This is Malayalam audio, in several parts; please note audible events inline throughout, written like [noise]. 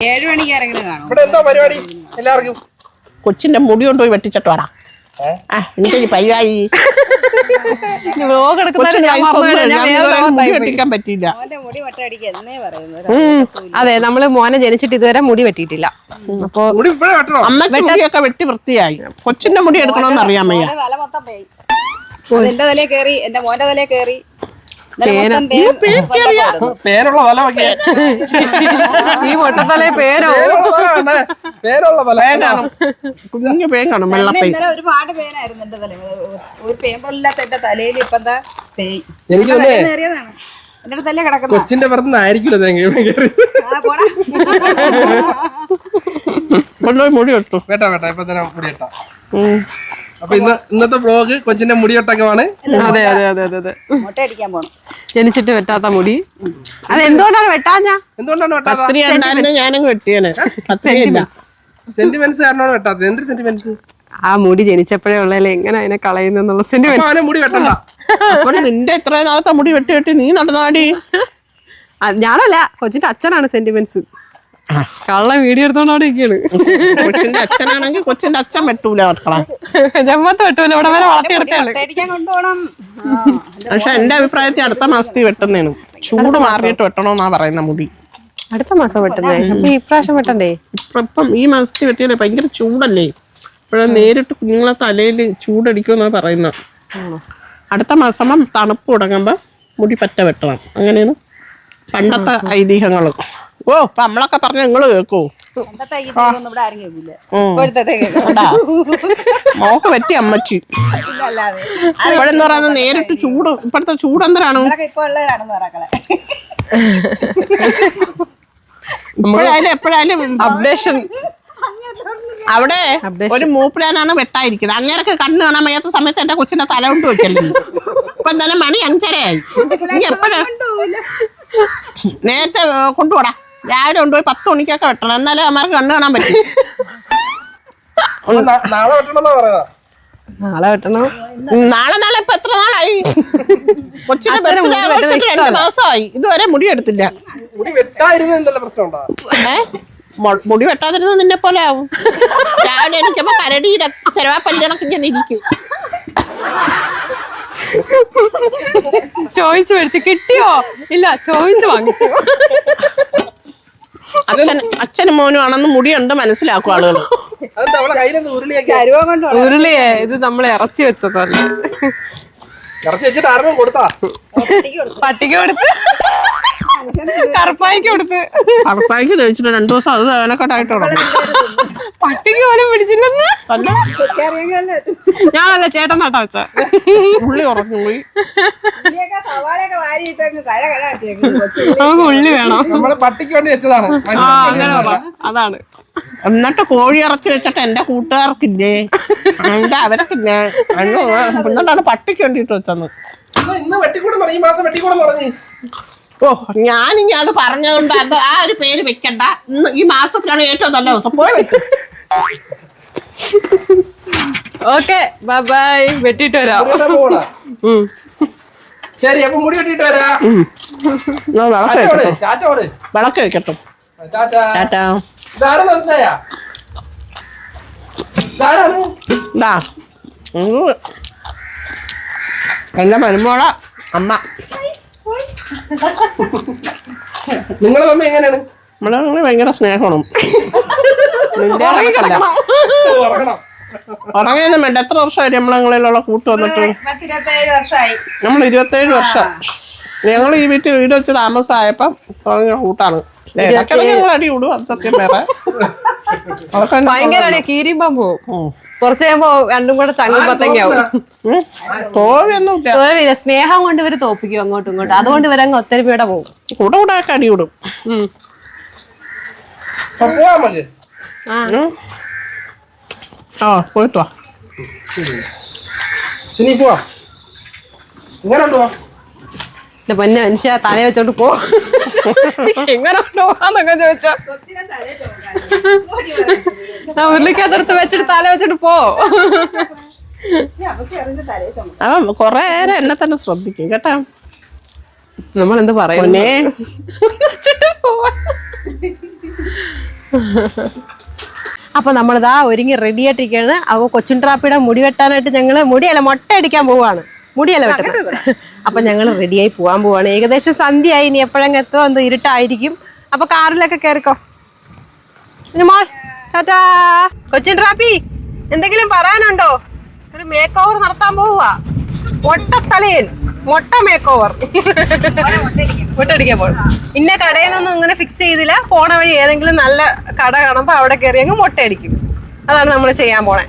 ഏഴ് മണിക്ക് ആരെങ്കിലും കാണും ഇവിടെ എന്തോ പരിപാടി? എല്ലാവർക്കും. കൊച്ചിന്റെ മുടി കൊണ്ടുപോയി വെട്ടിച്ചിട്ട് വരാം. ഏ? ആ എനിക്കൊരു പരിപാടി. വ്ലോഗ് എടുക്കുന്നവരെ ഞാൻ മറന്നുപോയി. ഞാൻ വേറെ പോയി. വെട്ടിക്കാൻ പറ്റിയില്ല. അവന്റെ മുടി വട്ടടിക്കുക എന്നേ പറയുന്നു അതെ നമ്മൾ മോനെ ജനിച്ചിട്ട് ഇതുവരെ മുടി വെട്ടിയിട്ടില്ല. അപ്പൊ മുടി ഇപ്പഴേ വെട്ടണോ? അമ്മച്ചി മുടിയൊക്കെ വെട്ടി വൃത്തിയായി. കൊച്ചിന്റെ മുടി എടുക്കണമെന്ന് അറിയാൻ വയ്യ. മോന്റെ തല മൊത്തം പേയ്. എന്റെ തലേ കേറി എന്റെ മോന്റെ തലേ കേറി പേരുള്ള ഈ പേരോ പേരുള്ള തല കുഞ്ഞു പേൻ കാണും ഒരുപാട് പേനായിരുന്നു എന്റെ ഒരു പേമ്പല്ലാത്ത എന്റെ തലയിൽ ഇപ്പൊ എന്താ പേയ് എനിക്ക് തല തോന്നുന്നേ നേറിയതാണ് എന്റെ തലേ കിടക്കുന്ന. കൊച്ചിന്റെ തേങ്ങ കയറി. കൊണ്ടുപോയി മുടി വെട്ടു. വേട്ട വേട്ട ഇപ്പൊ തന്നെ മുടി വെട്ടാം. അപ്പൊ ഇന്ന് ഇന്നത്തെ വ്ലോഗ് കൊച്ചിന്റെ മുടി വെട്ടക്കമാണ് അതെ അതെ അതെ അതെ അതെ. മുട്ട അടിക്കാൻ പോണം. ജനിച്ചിട്ട് വെട്ടാത്ത മുടി. അത് എന്തുകൊണ്ടാണ് വെട്ടാഞ്ഞ? എന്തുകൊണ്ടാണ് വെട്ടാത്ത? ഉണ്ടായിരുന്നു ഞാനങ്ങ് ഇല്ല സെന്റിമെന്റ്സ് കാരണമാണ് വെട്ടാത്തത്? എന്ത് സെന്റിമെന്റ്സ് ആ മുടി ജനിച്ചപ്പോഴേ ഉള്ളല്ലേ എങ്ങനെ അതിനെ കളയുന്നുള്ള സെന്റിമെന്റ് മുടി വെട്ടണ്ട. അപ്പോൾ നിന്റെ ഇത്രയും നാളത്തെ മുടി വെട്ടി വെട്ടി നീ നടന്നാടി [laughs] ഞാനല്ല കൊച്ചിന്റെ അച്ഛനാണ് സെന്റിമെന്റ്സ് കള്ള വീഡിയോ എടുത്തോണ്ട് ഇരിക്കാണ് കൊച്ചിന്റെ അച്ഛനാണെങ്കിൽ കൊച്ചിന്റെ അച്ഛൻ വെട്ടൂല മക്കളെ. ജമ്മത്ത് വെട്ടൂല ഇവിടെ വരെ ആ, പക്ഷെ എന്റെ അഭിപ്രായത്തിൽ അടുത്ത മാസത്തിൽ വെട്ടുന്നേനു ചൂട് മാറിയിട്ട് വെട്ടണോന്നാ പറയുന്ന മുടി. അടുത്ത മാസം വെട്ടുന്നേ? അപ്പൊ ഈ പ്രാവശ്യം വെട്ടണ്ടേ? ഇപ്പൊ ഈ മാസത്തിൽ വെട്ടിയല്ലേ ഭയങ്കര ചൂടല്ലേ? ഇപ്പോഴും നേരിട്ട് കുഞ്ഞുങ്ങളെ തലയിൽ ചൂടടിക്കുമെന്നാ പറയുന്ന. അടുത്ത മാസം തണുപ്പ് തുടങ്ങുമ്പോ മുടി പറ്റ വെട്ടണം. അങ്ങനെയാണ് പണ്ടത്തെ ഐതിഹ്യങ്ങൾ ഓ നമ്മളൊക്കെ പറഞ്ഞ നിങ്ങൾ കേക്കോ. മോക്ക് പറ്റി അമ്മച്ചി. അല്ലാതെ ഇപ്പോഴെന്ന് പറയുന്നത് നേരിട്ട് ചൂട് ഇപ്പോഴത്തെ ചൂട് എന്തരാണ് ഇപ്പോഴായാലും എപ്പോഴായാലും അപ്ഡേഷൻ അവിടെ ഒരു മൂപ്പിലാനാണ് വെട്ടായിരിക്കുന്നത്. അങ്ങേരൊക്കെ കണ്ണ് കാണാൻ വയ്യാത്ത സമയത്ത് എന്റെ കൊച്ചിന്റെ തല കൊണ്ട് വെക്കല്ലേ ഇപ്പൊ എന്തായാലും മണി അഞ്ചരയായി. നീ എപ്പോഴാ? നേരത്തെ കൊണ്ടുപോടാ. രാവിലെ കൊണ്ടുപോയി പത്ത് മണിക്കൊക്കെ വെട്ടണം. എന്നാലേ അമ്മമാർക്ക് കണ്ടു കാണാൻ പറ്റും. നാളെ വെട്ടണമെന്നാ പറയാ നാളെ വെട്ടണം? നാളെ നാളെ ഇപ്പൊ എത്ര നാളായി? കൊച്ചിന്റെ ബർത്ത്ഡേ ആഘോഷിച്ചിട്ട് രണ്ട് മാസമായി. ഇതുവരെ മുടി എടുത്തില്ല മുടി വെട്ടാതിരുന്ന നിന്നെ പോലെ ആവും. രാവിലെ എനിക്കപ്പോ കരടിയുടെ ചെലവാ ഞാൻ ഇരിക്കും. ചോദിച്ചു മേടിച്ചു. കിട്ടിയോ? ഇല്ല ചോദിച്ചു വാങ്ങിച്ചു. അച്ഛൻ അച്ഛനും മോനും ആണെന്ന് മുടിയുണ്ട് മനസ്സിലാക്കും ആളുകൾ ഉരുളിയേ ഇത് നമ്മൾ ഇറച്ചി വെച്ചതല്ല. ഇറച്ചി വെച്ചിട്ട് കൊടുത്താ? പട്ടിക്ക് കൊടുത്ത്. കറുപ്പായിക്ക് കൊടുത്ത്. കറുപ്പായിക്ക് തേച്ചിട്ട് രണ്ടു ദിവസം അത് വേനക്കെട്ടായിട്ടുള്ളൂ പട്ടിക്ക് പോലും പിടിച്ചില്ലെന്ന്? അല്ല. ഞാനല്ല ചേട്ടൻ നട്ടാ വെച്ച ഉള്ളി. ഉറഞ്ഞു പോയി സവാളയൊക്കെ വാരിയിട്ടങ്ങ് കഴ കഴ വെച്ചേക്കുന്നു. കൊച്ചു നമുക്ക് ഉള്ളി വേണം? നമ്മൾ പട്ടിക്ക് വേണ്ടി വെച്ചതാണ്. ആ അങ്ങനെ പറ. അതാണ്. എന്നിട്ട് കോഴി ഇറച്ചി വെച്ചിട്ട് എന്റെ കൂട്ടുകാർക്കില്ലേ? എന്റെ അവരക്കില്ലേ അയ്യോ, എന്നിട്ടാണ് പട്ടിക്ക് വേണ്ടിട്ട് വെച്ചത് ഇന്ന് ഇന്ന് വെട്ടിക്കൂടും ഈ മാസം വെട്ടിക്കൂടും പറഞ്ഞു. ഓ ഞാനിനി അത് പറഞ്ഞതുകൊണ്ട് അത് ആ ഒരു പേര് വെക്കണ്ട. ഇന്ന് ഈ മാസത്തിലാണ് ഏറ്റവും നല്ല ദിവസം. പോയി വെക്ക്. ഓക്കെ ബൈ വെട്ടിട്ട് വരാം. ഉം. ശരി അപ്പൊ മുടി വെട്ടിട്ട് വരാം. വിളക്ക് ടാറ്റ ഓട് വെക്കട്ടെ. ടാറ്റ ഓട്. വിളക്ക് വെക്കട്ടെ. ടാറ്റ. ടാറ്റാ. ഇതാരാന്ന് മനസ്സിലായ? ഇതാരാണ്? ഇതാ. ഉം. എന്റെ മരുമോള അമ്മ. [laughs] നിങ്ങളെ മമ്മ എങ്ങനെയാണ്? നമ്മളെ തമ്മിൽ ഭയങ്കര സ്നേഹമാണ്. നിന്റെ കണക്കല്ല ഉറങ്ങണം. ഉറങ്ങിയൊന്നും വേണ്ട. എത്ര വർഷമായി നമ്മളങ്ങളിലുള്ള കൂട്ട് വന്നിട്ട്? വർഷമായി. നമ്മൾ ഇരുപത്തേഴ് വർഷം. ഞങ്ങൾ ഈ വീട്ടിൽ വീട് വെച്ച് താമസമായപ്പം തുടങ്ങിയ കൂട്ടാണ്. ഇടയ്ക്കിടയ്ക്ക് ഞങ്ങൾ അടി വിടും അത് സത്യം വേറെ. അതൊക്കെ എന്നെ ഭയങ്കര അടിയാ കീരിമ്പം പോവും. കുറച്ച് കഴിയുമ്പോ രണ്ടും കൂടെ ചങ്ങുമ്പത്തേക്കാവും. സ്നേഹം കൊണ്ട് ഇവർ തോപ്പിക്കും അങ്ങോട്ടും ഇങ്ങോട്ടും. അതുകൊണ്ട് ഇവരങ്ങ് ഒത്തിരി പേടെ കൂടെ കൂടെ നമുക്ക് ആ. പോയിട്ട് വാ. സിനി പോവാ. ഉണ്ടോ പൊന്നെ മനുഷ്യ തല വെച്ചോണ്ട് പോ. [laughs] എങ്ങനെ പോവാന്നൊക്കെ ചോദിച്ചാ. കൊച്ചിനെ തലേ ചുമക്കാൻ ആ ഉരുളിക്കകത്തെടുത്ത് വെച്ചിട്ട് തല വെച്ചിട്ട് പോ. അവൻ കൊറേ നേരം എന്നെ തന്നെ ശ്രദ്ധിക്കും കേട്ടാ. നമ്മൾ എന്ത് പറയുന്നേ അപ്പൊ നമ്മളിതാ ഒരുങ്ങി റെഡി ആയിട്ടിരിക്കുകയാണ്. അപ്പൊ കൊച്ചുൻ ട്രാപ്പിയുടെ മുടി വെട്ടാനായിട്ട് ഞങ്ങൾ മുടിയല്ല മൊട്ട അടിക്കാൻ പോവാണ്. മുടിയല്ല വെട്ടുന്നത്. അപ്പൊ ഞങ്ങൾ റെഡിയായി പോവാൻ പോവാണ്. ഏകദേശം സന്ധ്യയായി ഇനി എപ്പോഴെങ്കിലും എത്തുമോ എന്ത് ഇരുട്ടായിരിക്കും. അപ്പൊ കാറിലൊക്കെ കയറിക്കോ മോൾ ടാറ്റാ. കൊച്ചിൻ ട്രാപ്പി എന്തെങ്കിലും പറയാനുണ്ടോ? ഒരു മേക്ക് ഓവർ നടത്താൻ പോവുക മൊട്ടത്തലയൻ മൊട്ട മേക്ക് ഓവർ മുട്ടടിക്കാൻ പോകും ഇന്ന കടയിൽ നിന്നൊന്നും ഇങ്ങനെ ഫിക്സ് ചെയ്തില്ല. പോണ വഴി ഏതെങ്കിലും നല്ല കട കാണുമ്പോ അവിടെ കയറി അങ്ങ് മുട്ടയടിക്കും. അതാണ് നമ്മൾ ചെയ്യാൻ പോണേ.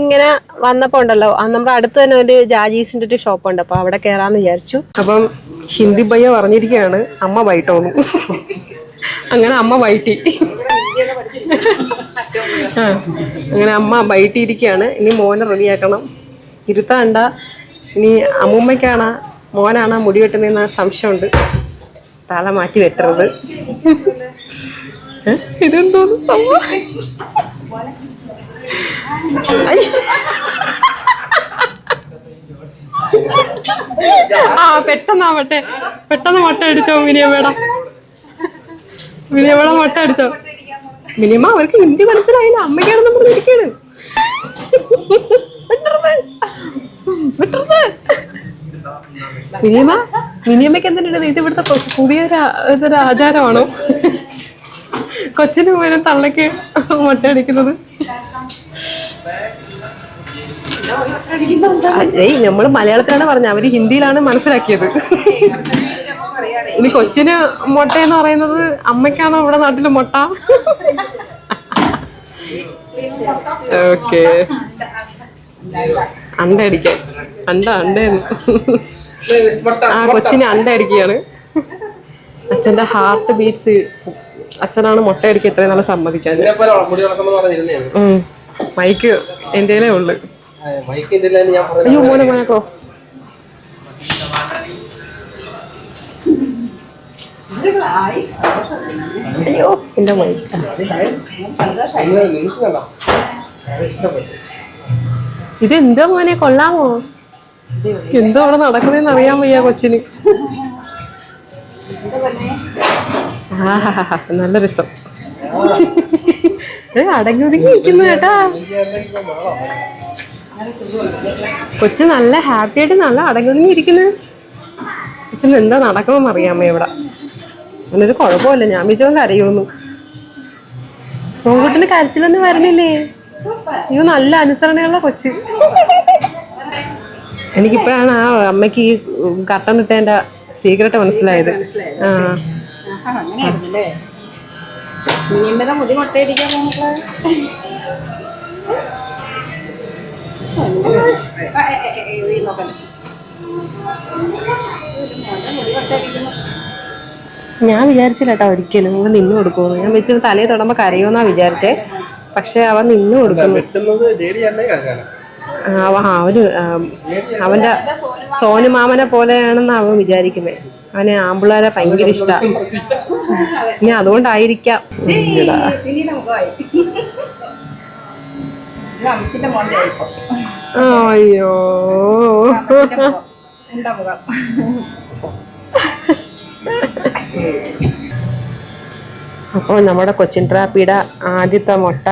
ഇങ്ങനെ വന്നപ്പോ ഉണ്ടല്ലോ ആ നമ്മുടെ അടുത്ത് തന്നെ ഒരു ജാജീസിന്റെ ഒരു ഷോപ്പ് ഉണ്ട്. അപ്പൊ അവിടെ കയറാന്ന് വിചാരിച്ചു. അപ്പം ഹിന്ദി പയ്യ പറഞ്ഞിരിക്കുകയാണ് അമ്മ വൈട്ടോന്നു അങ്ങനെ അമ്മ വൈറ്റി ആ അങ്ങനെ അമ്മ വൈറ്റിയിരിക്കുകയാണ് ഇനി മോനെ റെഡിയാക്കണം ഇരുത്താണ്ട ഇനി അമ്മൂമ്മയ്ക്കാണ്? മോനാണ് മുടി വെട്ടുന്നതെന്ന് സംശയമുണ്ട്. തല മാറ്റി വെട്ടരുത്? ഇതെന്തോന്ന്. ആ പെട്ടെന്നാവട്ടെ. പെട്ടെന്ന് മുട്ട അടിച്ചോ മിനിയമ്മേട? മിനിയമ്മേട മുട്ട അടിച്ചോ? മിനിയമ്മ അവർക്ക് ഹിന്ദി മനസ്സിലായില്ല. അമ്മയ്ക്കാണെന്ന് പറഞ്ഞിരിക്കാണ് മിനിയമ്മ മിനിയമ്മയ്ക്ക് എന്തിനാണ് ഇത് ഇവിടുത്തെ പുതിയൊരു ഇതൊരു ആചാരമാണോ? കൊച്ചിന് പോലും തള്ളക്ക് മുട്ട അടിക്കുന്നത്. ഏയ് നമ്മൾ മലയാളത്തിലാണ് പറഞ്ഞത്. അവർ ഹിന്ദിയിലാണ് മനസ്സിലാക്കിയത്. ഇനി കൊച്ചിന് മുട്ട എന്ന് പറയുന്നത് അമ്മയ്ക്കാണോ ഇവിടെ നാട്ടിൽ മുട്ട? ഓക്കെ അണ്ട അടിക്കാൻ അണ്ട അണ്ട ആ കൊച്ചിന് അണ്ട അടിക്കുകയാണ്. അച്ഛന്റെ ഹാർട്ട് ബീറ്റ്സ് അച്ഛനാണ് മുട്ട അടിക്കുക ഇത്രയും നല്ല സമ്മതിക്കാൻ. മൈക്ക് എന്റെ ഉള്ളു. അയ്യോ മോനെ മോനെ ക്ലോസ് അയ്യോ എന്റെ മൈക്ക് ഇത് കണ്ടോ മോനെ? കൊള്ളാമോ? എന്താ അവിടെ നടക്കുന്നതെന്ന് അറിയാൻ വയ്യ കൊച്ചിന്. നല്ല രസം. അടങ്ങി ഒതുങ്ങി ഇരിക്കുന്നു കേട്ടാ. കൊച്ചു നല്ല ഹാപ്പി ആയിട്ട് നല്ല അടങ്ങി ഒതുങ്ങി ഇരിക്കുന്നു. കൊച്ചിന് എന്താ നടക്കണമെന്ന് അറിയാമോ ഇവിടെ. അങ്ങനൊരു കുഴപ്പമില്ല. ഞാൻ വിചാരിച്ചു കരയുന്നു നോക്കുട്ടിന് കരച്ചിലൊന്നും വരണില്ലേ? അയ്യോ നല്ല അനുസരണയുള്ള കൊച്ച്. എനിക്കിപ്പോഴാണ് ആ അമ്മയ്ക്ക് ഈ കട്ടൻ ഇട്ടതിന്റെ സീക്രട്ട് മനസ്സിലായത്. ആ. അങ്ങനെയായിരുന്നല്ലേ നീന്തല മുടി മുട്ടയടിക്കാൻ പോകുമ്പോ നോക്കല്ലേ ഞാൻ വിചാരിച്ചില്ല കേട്ടോ ഒരിക്കലും. അവൻ നിന്ന് കൊടുക്കുമെന്ന്. ഞാൻ വെച്ച് തലയിൽ തൊടുമ്പോ കരയുമെന്നാ വിചാരിച്ചേ. പക്ഷെ അവൻ നിന്ന് കൊടുക്കുന്നു. അവന് അവന്റെ സോനു മാമനെ പോലെയാണെന്ന് അവൻ വിചാരിക്കുന്നത് അവന് ആമ്പിള്ളേരെ ഭയങ്കര ഇഷ്ടമാണ് ഇനി അതുകൊണ്ടായിരിക്കാം. അയ്യോ. മുഖം? അപ്പോൾ നമ്മുടെ കൊച്ചിൻ ട്രാപ്പിയുടെ ആദ്യത്തെ മുട്ട.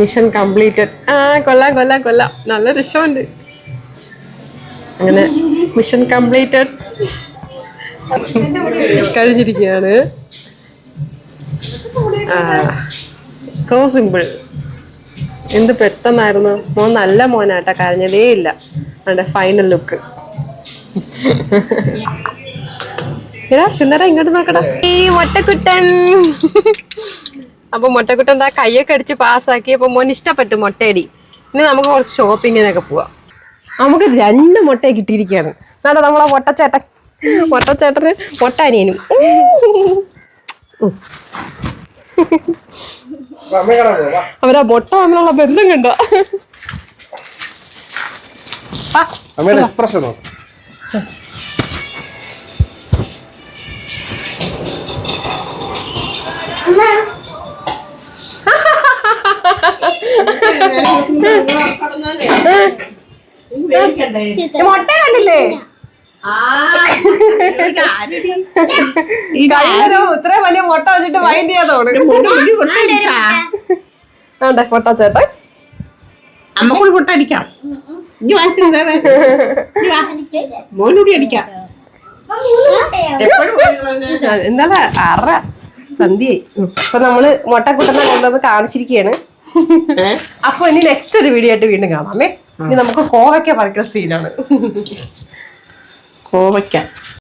മിഷൻ കംപ്ലീറ്റഡ് ആ കൊള്ളാം കൊള്ളാം കൊള്ളാം. നല്ല രസമുണ്ട് അങ്ങനെ മിഷൻ കംപ്ലീറ്റഡ് കഴിഞ്ഞിരിക്കുകയാണ്. സോ സിമ്പിൾ എന്ത് പെട്ടെന്നായിരുന്നു? മോൻ നല്ല മോനാട്ടാ കരഞ്ഞതേ ഇല്ല അവിടെ ഫൈനൽ ലുക്ക് എടാ സുന്ദര ഇങ്ങോട്ട് നോക്കടാ. ഈ മൊട്ടക്കുട്ടൻ. അപ്പൊ മൊട്ടക്കുട്ടൻ എന്താ കൈയൊക്കെ അടിച്ച് പാസ്സാക്കി അപ്പൊ മോൻ ഇഷ്ടപ്പെട്ടു മൊട്ടയടി. ഇനി നമുക്ക് കുറച്ച് ഷോപ്പിങ്ങിനൊക്കെ പോവാം. നമുക്ക് രണ്ട് മുട്ട കിട്ടിയിരിക്കുകയാണ്. എന്നാ നമ്മളെ മൊട്ടച്ചേട്ടൻ? മൊട്ടച്ചേട്ടന് മൊട്ടാനിയനും. അവരാ മൊട്ട തമ്മിലുള്ള ബന്ധം കണ്ടോ? എക്സ്പ്രഷൻ [laughs] മൊട്ട കണ്ടില്ലേ? കഴിഞ്ഞൊരു ഇത്ര വലിയ മുട്ട മൈൻഡ് വൈൻഡ് കൊട്ടടിച്ചാ ആണ്ടെ ഫോട്ടോ ചേട്ടൻ. അമ്മ കൂടി അടിക്കാം. മോനൂടി അടിക്കാം. എന്നാലും അറ സന്ധ്യയായി അപ്പൊ നമ്മൾ മുട്ടക്കുട്ടനെ കൊണ്ടുവന്ന് കാണിച്ചിരിക്കുകയാണ് അപ്പൊ ഇനി നെക്സ്റ്റ് ഒരു വീഡിയോ ആയിട്ട് വീണ്ടും കാണാമേ ഇനി നമുക്ക് കോവയ്ക്ക പറിക്കുന്ന സീനാണ് കോവയ്ക്ക.